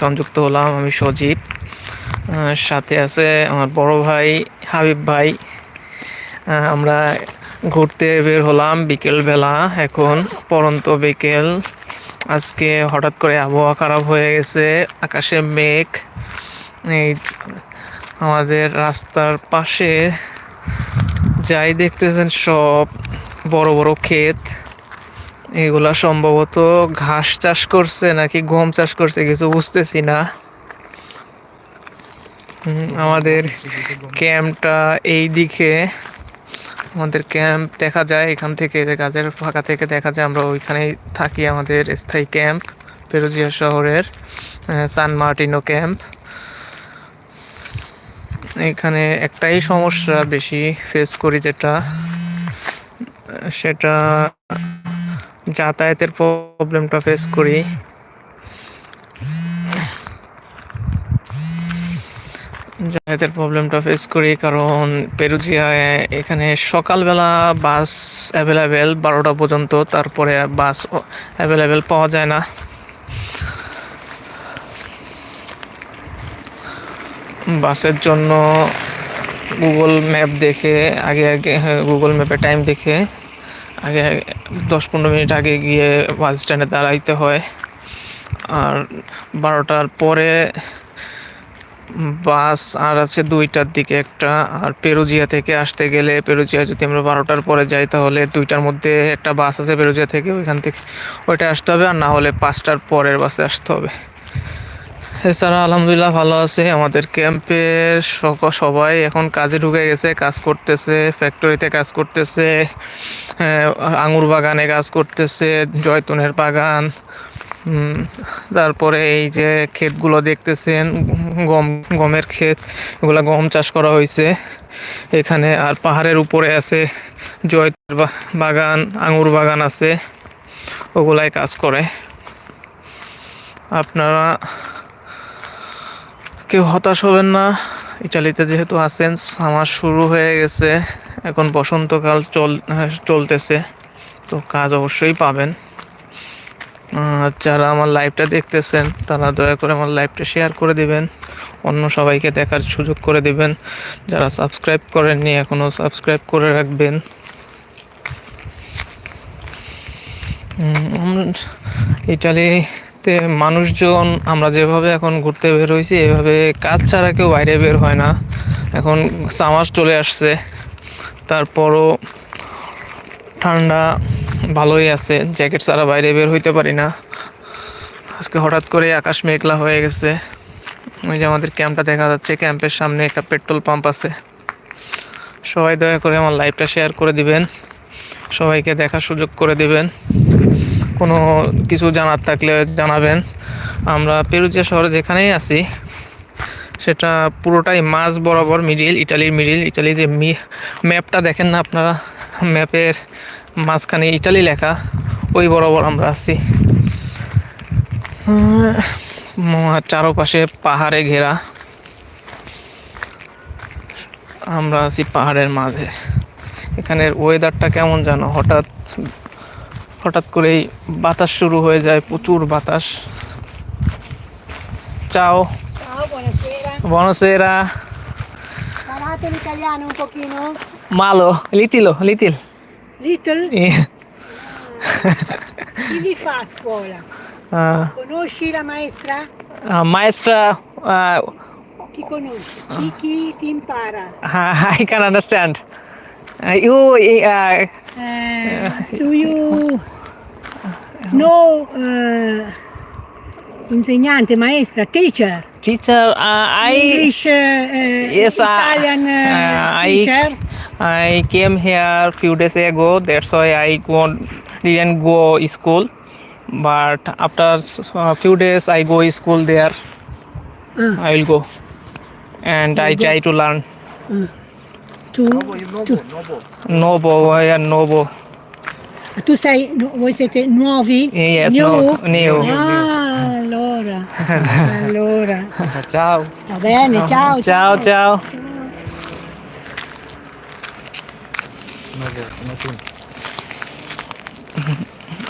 সংযুক্ত হলাম আমি সজীব। সাথে আছে আমার বড় ভাই হাবিব ভাই। আমরা ঘুরতে বের হলাম বিকেল বেলা এখন, পরন্ত বিকেল। আজকে হঠাৎ করে আবহাওয়া খারাপ হয়ে গেছে, আকাশে মেঘ। এই আমাদের রাস্তার পাশে যাই দেখতেছেন সব বড় বড় ক্ষেত। এগুলা সম্ভবত ঘাস চাষ করছে নাকি গম চাষ করছে কিছু বুঝতেছি না। আমাদের ক্যাম্পটা এই দিকে আমাদের ক্যাম্প দেখা যায়, এখান থেকে গাছের ফাঁকা থেকে দেখা যায়, আমরা ওইখানেই থাকি আমাদের স্থায়ী ক্যাম্প পেরুজিয়া শহরের সান মার্টিনো ক্যাম্প। এখানে একটাই সমস্যা বেশি ফেস করি যেটা, সেটা যাতায়াতের প্রবলেমটা ফেস করি। যাতায়াতের প্রবলেমটা ফেস করি কারণ পেরুজিয়ায় এখানে সকালবেলা বাস অ্যাভেলেবেল বারোটা পর্যন্ত, তারপরে বাস অ্যাভেলেবেল পাওয়া যায় না। বাসের জন্য গুগল ম্যাপ দেখে, আগে আগে গুগল ম্যাপে টাইম দেখে, আগে আগে দশ পনেরো মিনিট আগে গিয়ে বাস স্ট্যান্ডে দাঁড়াইতে হয়। আর বারোটার পরে বাস আর আছে দুইটার দিকে একটা। আর পেরুজিয়া থেকে আসতে গেলে, পেরুজিয়া যদি আমরা বারোটার পরে যাই তাহলে দুইটার মধ্যে একটা বাস আছে পেরুজিয়া থেকে, ওইখান থেকে ওইটা আসতে হবে। আর না হলে পাঁচটার পরের বাসে আসতে হবে। এছাড়া আলহামদুলিল্লাহ ভালো আছে। আমাদের ক্যাম্পের সবাই এখন কাজে ঢুকে গেছে, কাজ করতেছে ফ্যাক্টরিতে কাজ করতেছে আঙুর বাগানে কাজ করতেছে, জয়তুনের বাগান তারপরে এই যে ক্ষেতগুলো দেখতেছেন, গম, গমের ক্ষেত, এগুলা গম চাষ করা হয়েছে। এখানে আর পাহাড়ের উপরে আছে, জয়তুনের বাগান, আঙুর বাগান আছে, ওগুলাই কাজ করে। আপনারা কেউ হতাশ হবেন না। ইটালিতে যেহেতু আছেন সামার শুরু হয়ে গেছে। এখন বসন্তকাল চল হ্যাঁ, চলতেছে। তো কাজ অবশ্যই পাবেন। যারা আমার লাইভটা দেখতেছেন তারা দয়া করে আমার লাইভটা শেয়ার করে দিবেন। অন্য সবাইকে দেখার সুযোগ করে দিবেন। যারা সাবস্ক্রাইব করেননি এখনও সাবস্ক্রাইব করে রাখবেন। উম, ইটালিতে মানুষজন, আমরা যেভাবে এখন ঘুরতে বের হয়েছি, এভাবে কাজ ছাড়া কেউ বাইরে বের হয় না। এখন সামার চলে আসছে, তারপরও ঠান্ডা ভালোই আছে জ্যাকেট ছাড়া বাইরে বের হইতে পারি না। আজকে হঠাৎ করে আকাশ মেঘলা হয়ে গেছে। ওই যে আমাদের ক্যাম্পটা দেখা যাচ্ছে, ক্যাম্পের সামনে একটা পেট্রোল পাম্প আছে। সবাই দয়া করে আমার লাইভটা শেয়ার করে দিবেন। সবাইকে দেখার সুযোগ করে দিবেন। কোনো কিছু জানার থাকলে জানাবেন। আমরা পেরুজিয়া শহরে যেখানেই আছি, সেটা পুরোটাই মাঝ বরাবর মিডিল, ইটালির মিডিল। ইটালি যে ম্যাপটা দেখেন না আপনারা? ম্যাপের মাঝখানে ইটালি লেখা, ওই বরাবর আমরা আছি। চারপাশে পাহাড়ে ঘেরা। আমরা আছি পাহাড়ের মাঝে। এখানের ওয়েদারটা কেমন জানো হঠাৎ হঠাৎ করেই বাতাস শুরু হয়ে যায় প্রচুর বাতাস। চাও? বনসেরা মালো লিটিল লিটিল। লিটিল? মাস্টার কি কোন কি কি টিম পারা হ্যাঁ I can understand you, uh, uh, do you know uh, insegnante, maestra, teacher? Teacher, uh, I English, uh, yes, ah, Italian uh, teacher. I, I came here few days ago. That's why I didn't go school. But after a uh, few days, I go school there. I will go, and I go. try to learn. Tu, tu, Novo, am Novo. tu sei, voi siete nuovi? Yes, New? no, new. Ah, allora, allora. Ciao. Va bene, ciao. Ciao, ciao.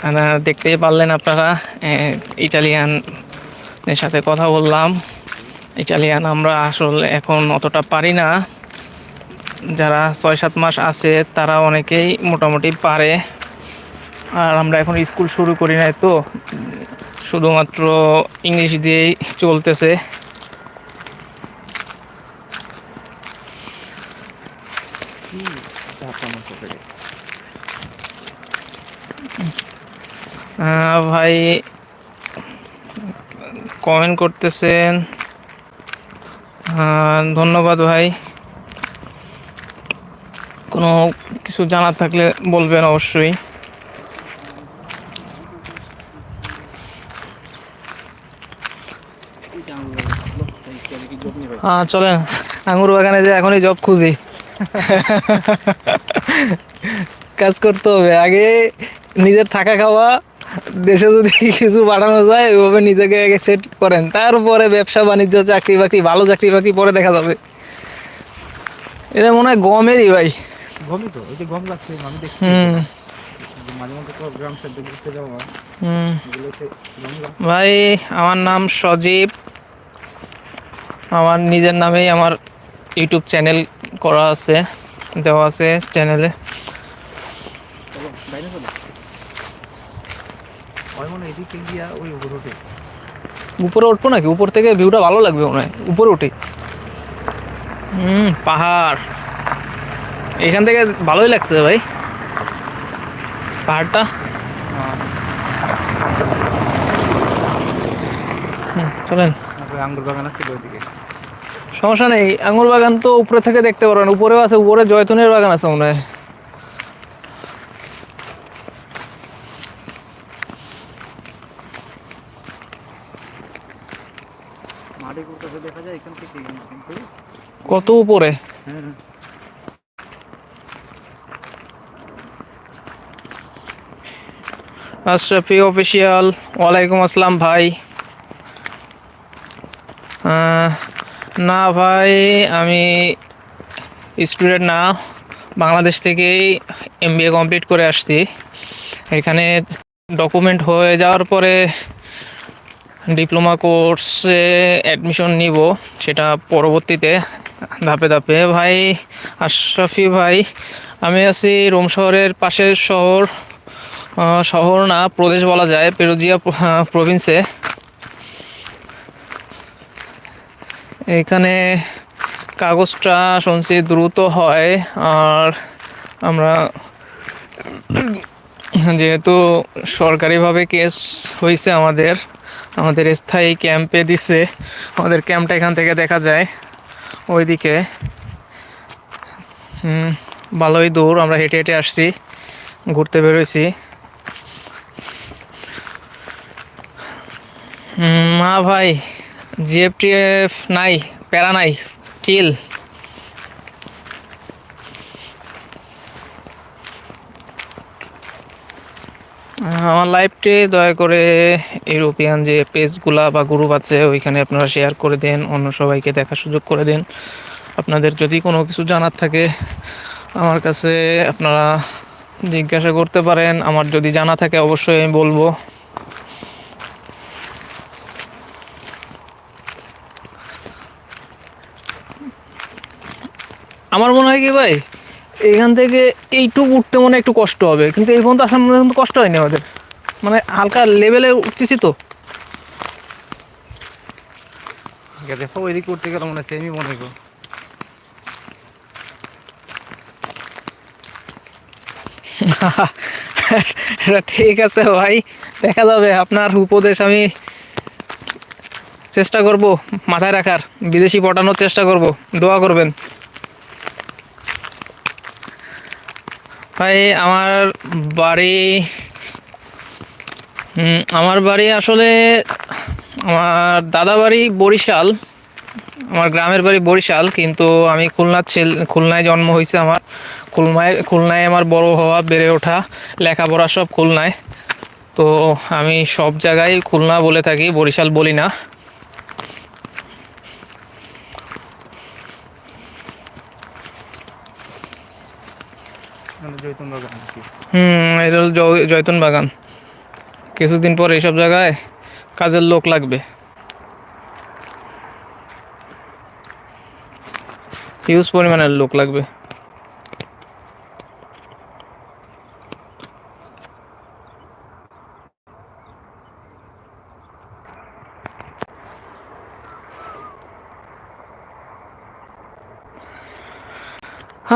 আহ, দেখতেই পারলেন আপনারা Italian এর সাথে কথা বললাম Italian আমরা আসলে এখন অতটা পারি না যারা ছয় সাত মাস আছে, তারা অনেকেই মোটামুটি পারে। আর আমরা এখন স্কুল শুরু করি নাই তো, শুধুমাত্র ইংলিশ দিয়েই চলতেছে। ভাই কমেন্ট করতেছেন। ধন্যবাদ ভাই। কোনো কিছু জানার থাকলে বলবেন অবশ্যই। হ্যাঁ চলেন। আঙুর বাগানে যে এখনই জব খুঁজি। কাজ করতে হবে। আগে নিজের থাকা খাওয়া, দেশে যদি কিছু বাড়ানো যায় ওইভাবে নিজেকে আগে সেট করেন। তারপরে ব্যবসা, বাণিজ্য, চাকরি বাকরি, ভালো চাকরি বাকরি পরে দেখা যাবে। এটা মনে হয় গমেরই ভাই। গমই তো ওই যে গম গাছ আমি দেখছি। মাঝে মধ্যে তো গ্রাম সাইড ঘুরতে যাওয়া হয়। হুম। এগুলো হচ্ছে গম গাছ ভাই আমার নাম সজীব। আমার নিজের নামেই আমার ইউটিউব চ্যানেল করা আছে দেওয়া আছে চ্যানেলে। উপরে উঠবো নাকি? উপর থেকে ভিউটা ভালো লাগবে মনে হয়। উপরে উঠে। হুম পাহাড়। এখান থেকে ভালোই লাগছে ভাই। পাহাড়টা। চলেন। আঙ্গুর বাগান আছে ওইদিকে সমস্যা নেই আঙুর বাগান তো উপরে থেকে দেখতে পারবেন। উপরেও আছে উপরে জয়তুনের বাগান আছে মনে হয়। কত উপরে? হ্যাঁ। আশরাফি অফিসিয়াল, ওয়ালাইকুম আসসালাম ভাই। না ভাই, আমি স্টুডেন্ট না, বাংলাদেশ থেকেই এম বি এ কমপ্লিট করে আসছি। এখানে ডকুমেন্ট হয়ে যাওয়ার পরে ডিপ্লোমা কোর্সে অ্যাডমিশন নিব, সেটা পরবর্তীতে, ধাপে ধাপে। ভাই, আশরাফি ভাই, আমি আছি রোম শহরের পাশের শহর শহর না, প্রদেশ বলা যায়, পেরোজিয়া প্রভিন্সে এখানে কাগজটা শুনছি দ্রুত হয়, আর আমরা যেহেতু সরকারিভাবে কেস হয়েছে আমাদের আমাদের স্থায়ী ক্যাম্পে দিছে, আমাদের ক্যাম্পটা এখান থেকে দেখা যায়, ওইদিকে। ভালোই দূর, আমরা হেঁটে হেঁটে আসছি, ঘুরতে বেরোইছি না ভাই, জিএফটিএফ নাই, প্যারা নাই চিল আমার লাইভটি দয়া করে ইউরোপিয়ান যে পেজগুলা বা গ্রুপ আছে, ওইখানে আপনারা শেয়ার করে দেন, অন্য সবাইকে দেখার সুযোগ করে দেন। আপনাদের যদি কোনো কিছু জানার থাকে, আমার কাছে আপনারা জিজ্ঞাসা করতে পারেন। আমার যদি জানা থাকে, অবশ্যই আমি বলব। আমার মনে হয় কি ভাই এখান থেকে এইটুকু উঠতে মনে হয় একটু কষ্ট হবে কিন্তু এই পর্যন্ত আসার মনে হয় কিন্তু কষ্ট হয়নি আমাদের। মানে হালকা লেভেলে উঠতেছি তো। দেখো ওইদিকে উঠতে গেলে মনে হয় সেমই মনে ঠিক আছে ভাই দেখা যাবে আপনার উপদেশ আমি চেষ্টা করব মাথায় রাখার বিদেশি পটানোর চেষ্টা করব দোয়া করবেন। ভাই, আমার বাড়ি আমার বাড়ি আসলে আমার দাদা বাড়ি বরিশাল, আমার গ্রামের বাড়ি বরিশাল, কিন্তু আমি খুলনার ছেলে, খুলনায় জন্ম হয়েছে আমার। খুলনায় খুলনায় আমার বড় হওয়া, বেড়ে ওঠা, লেখাপড়া সব খুলনায়। তো আমি সব জায়গায় খুলনা বলে থাকি, বরিশাল বলি না। জৈতন বাগান হুম, এটা হলো জয়তুন বাগান। কিছুদিন পর এইসব জায়গায় কাজের লোক লাগবে। হিউজ পরিমাণের লোক লাগবে।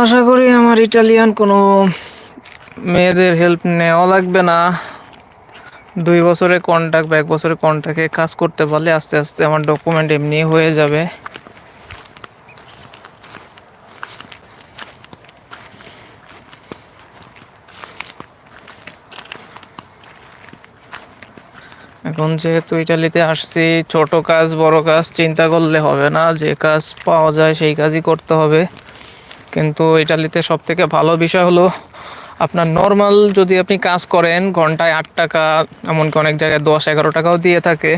আশা করি আমার ইটালিয়ান কোনো মেয়েদের হেল্প নেওয়া লাগবে না। দুই বছরে কন্ট্যাক্ট বা এক বছরে কন্ট্যাক্টে কাজ করতে পারলে আস্তে আস্তে আমার ডকুমেন্ট এমনি হয়ে যাবে। এখন যেহেতু ইটালিতে আসছি, ছোট কাজ, বড় কাজ, চিন্তা করলে হবে না। যে কাজ পাওয়া যায় সেই কাজই করতে হবে। কিন্তু ইটালিতে সব থেকে ভালো বিষয় হলো আপনার নর্মাল যদি আপনি কাজ করেন, ঘন্টায় আট টাকা, এমনকি অনেক জায়গায় দশ, এগারো টাকাও দিয়ে থাকে।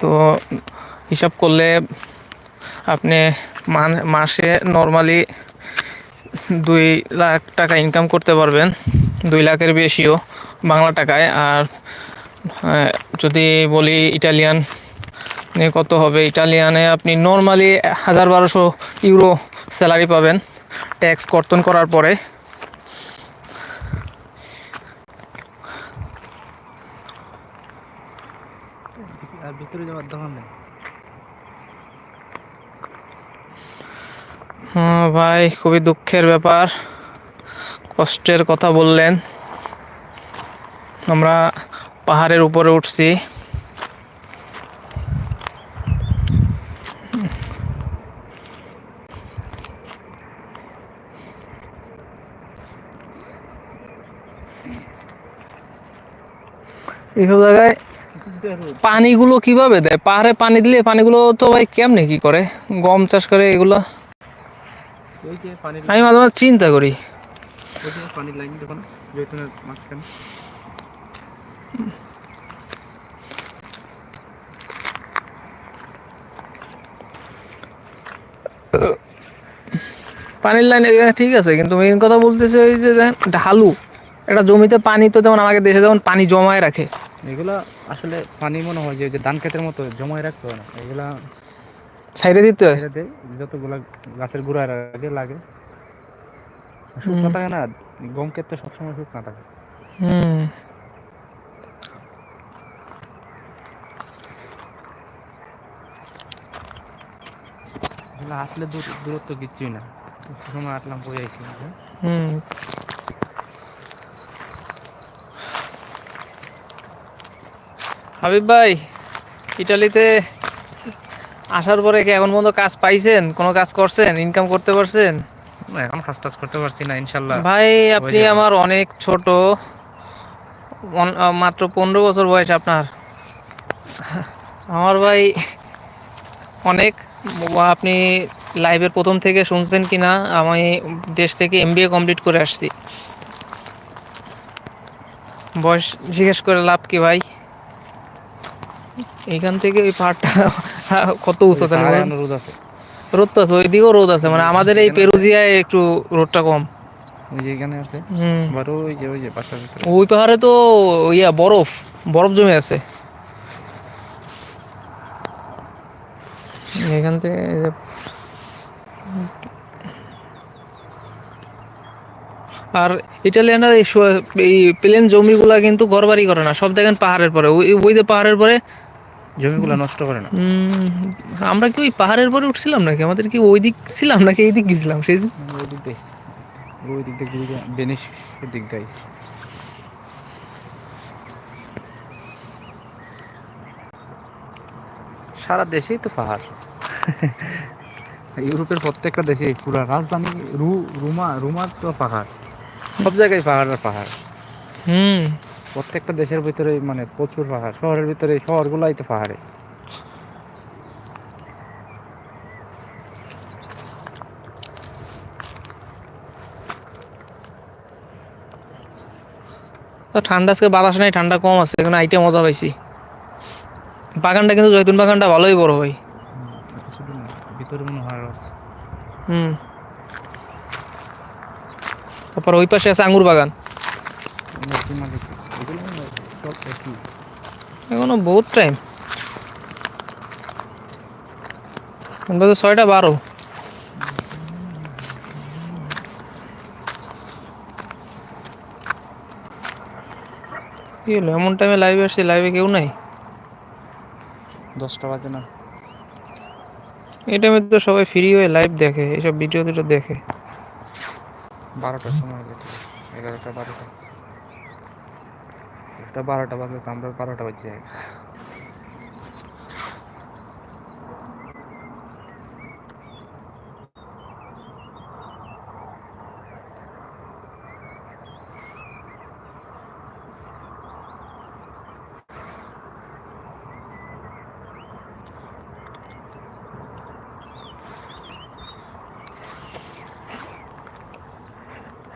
তো হিসাব করলে আপনি মাসে নর্মালি দুই লাখ টাকা ইনকাম করতে পারবেন। দুই লাখের বেশিও বাংলা টাকায়। আর যদি বলি ইটালিয়ান কত হবে? ইটালিয়ানে আপনি নর্মালি হাজার বারোশো ইউরো স্যালারি পাবেন। ট্যাক্স কর্তন করার পরে ভিতরে যাওয়ার দরকার নেই। হ্যাঁ ভাই খুবই দুঃখের ব্যাপার। কষ্টের কথা বললেন। আমরা পাহাড়ের উপরে উঠছি। এইসব জায়গায় পানিগুলো কীভাবে দেয়? পাহাড়ে পানি দিলে পানিগুলো তো ভাই কেমনে কি করে? গম চাষ করে এগুলো? আমি মাঝে মাঝে চিন্তা করি। পানির লাইন ঠিক আছে, কিন্তু মেইন কথা বলতেছে ওই যে ঢালু। একটা জমিতে পানি তো যেমন আমাকে দেশে যেমন পানি জমায় রাখে। এগুলা আসলে পানি মনে হয় যে ধান ক্ষেতের মতো জমায় রাখতে হয় না। এগুলা সাইডে দিতে হয়? যতগুলা গাছের গোড়ায় আগে লাগে। শুকনো থাকে না গম ক্ষেত তো সবসময় শুকনো থাকে। হুম। আসলে দূর দূরত্ব কিচ্ছুই না। সময় আসলাম বই আইছি। হুম। হাবিব ভাই ইটালিতে আসার পরে কি এখন পর্যন্ত কাজ পাইছেন? কোনো কাজ করছেন? ইনকাম করতে পারছেন? এখন ফার্স্ট টাচ করতে পারছি না ইনশাল্লাহ। ভাই আপনি আমার অনেক ছোট মাত্র পনেরো বছর বয়স আপনার। আমার ভাই অনেক আপনি লাইভের প্রথম থেকে শুনছেন কি না আমি দেশ থেকে এমবিএ কমপ্লিট করে আসছি। বয়স জিজ্ঞেস করে লাভ কি ভাই? এইখান থেকে ওই পাহাড়টা কত উঁচু তাহলে বলেন? আছে। রোদ তো আছে ওইদিকেও রোদ আছে মানে আমাদের এই পেরুজিয়ায় একটু রোদটা কম। ওই যে এখানে আছে হুম। ওই যে ওই যে বাসার ওই পাহাড়ে তো ইয়া বরফ বরফ জমে আছে। এখান থেকে আর ইটালিয়ানরা এই প্লেন জমিগুলা কিন্তু ঘরবাড়ি করে না সব দেখেন পাহাড়ের পরে। ওই ওই যে পাহাড়ের পরে জমিগুলো নষ্ট করে না। উম, আমরা কি ওই পাহাড়ের পরে উঠছিলাম নাকি? আমাদের কি ওই দিক ছিলাম নাকি এই দিক গেছিলাম? সেই দিন ওই দিক ওই দিক দিয়ে ঘুরে বেনিস দিক গাইস সারা দেশেই তো পাহাড়। ইউরোপের প্রত্যেকটা দেশে পুরো রাজধানী রু রুমা রুমার তো পাহাড়। সব জায়গায় পাহাড় আর পাহাড়। হুম। প্রত্যেকটা দেশের ভিতরে মানে প্রচুর পাহাড়। শহরের ভিতরে শহরগুলাই তো পাহাড়ে। তো ঠান্ডা আজকে বাতাস নাই ঠান্ডা কম আছে এখানে আইটে মজা পাইছি। বাগানটা কিন্তু জৈতুন বাগানটা ভালোই বড় ভাই। হুম, ভিতরে মনে হয় আছে। তারপর ওই পাশে আছে আঙ্গুর বাগান। এখনও বহুত টাইম বাজে ছয়টা বারো। কি হলো এমন টাইমে লাইভে আসছি লাইভে কেউ নাই? দশটা বাজে না। এই টাইমে তো সবাই ফ্রি হয়ে লাইভ দেখে এসব ভিডিও দুটো দেখে। বারোটার সময় এগারোটা বারোটা। একটা বারোটা বাজলে তো আমরা বারোটা বাজছে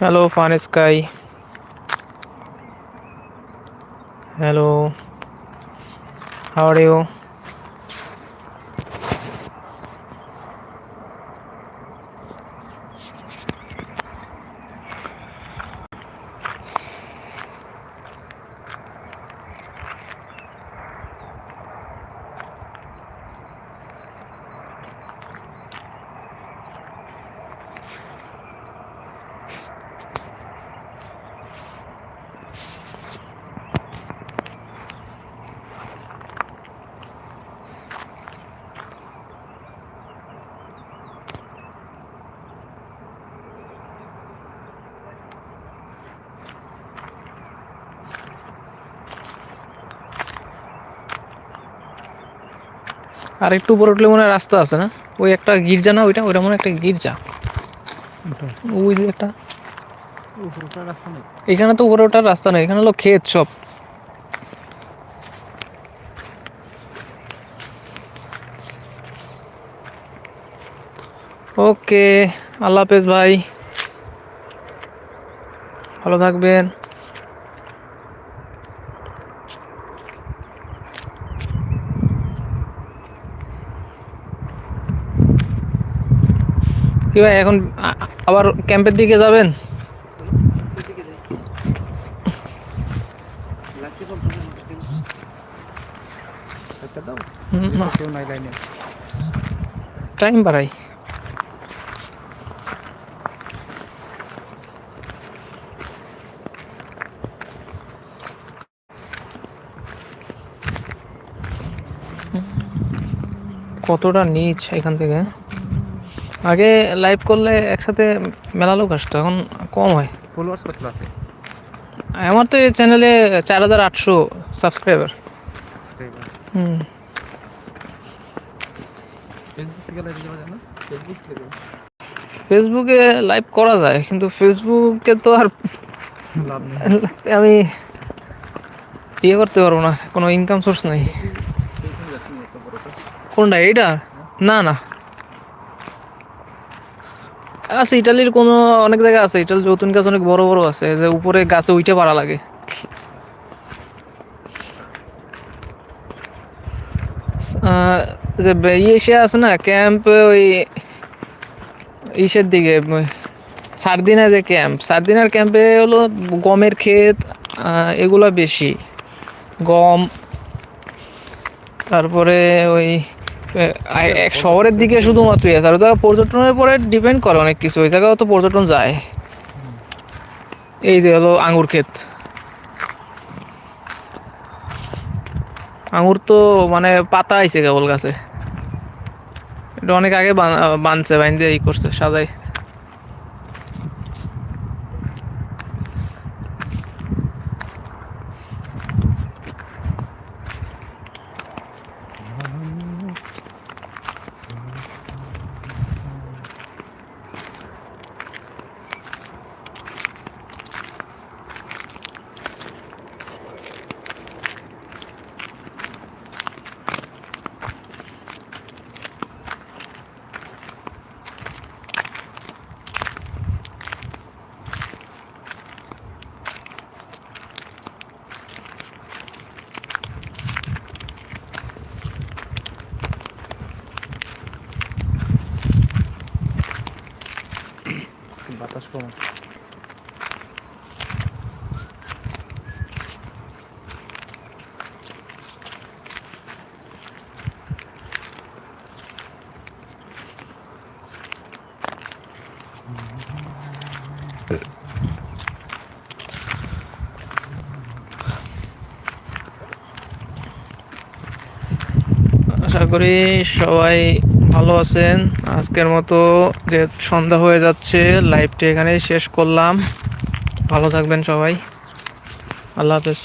Hello, Fun Sky. Hello. How are you? আর একটু উপরে উঠলে মনে হয় রাস্তা আছে না? ওই একটা গির্জা না ওইটা? ওইটা মনে হয় একটা গির্জা। ওই যে একটা। এখানে তো উপরে ওঠার রাস্তা নেই এখানে হলো ক্ষেত সব। ওকে আল্লাহ হাফেজ ভাই। ভালো থাকবেন। কি ভাই এখন আবার ক্যাম্পের দিকে যাবেন? টাইম বাড়াই। কতটা নিচ এখান থেকে? আগে লাইভ করলে একসাথে মেলা লোক আসতো এখন কম হয়। ফলোয়ার্স কত আছে? আমার তো এই চ্যানেলে চার হাজার আটশো সাবস্ক্রাইবার সাবস্ক্রাইবার হুম। ফেসবুক লাইভ যাওয়া যায় না? ফেসবুক থেকে। ফেসবুকে লাইভ করা যায় কিন্তু ফেসবুকে তো আর আমি ইয়ে করতে পারব না কোনো ইনকাম সোর্স নাই। কোনটা এইটা? না না। আছে, ইটালির কোনো অনেক জায়গা আছে, ইটালির যৌতুন গাছ অনেক বড় বড় আছে, যে উপরে গাছে উঠে পারা লাগে। যে ইয়ে সে আছে না, ক্যাম্প ওই ইসের দিকে সারদিনা যে ক্যাম্প, সারদিনার ক্যাম্পে হলো গমের ক্ষেত এগুলো বেশি। গম, তারপরে ওই এক শহরের দিকে শুধুমাত্র আছে আর ওটা পর্যটনের উপরে ডিপেন্ড করে অনেক কিছু। ওই জায়গাও তো পর্যটন যায়। এই যে হলো আঙুর ক্ষেত। আঙুর তো মানে পাতা আইছে কেবল গাছে। এটা অনেক আগে বানছে বানছে বাইন্দে এই করছে সাজাই বাতাস কম আছে। আশা করি সবাই ভালো আছেন? আজকের মতো যে সন্ধ্যা হয়ে যাচ্ছে লাইভটি এখানেই শেষ করলাম। ভালো থাকবেন সবাই। আল্লাহ হাফেজ।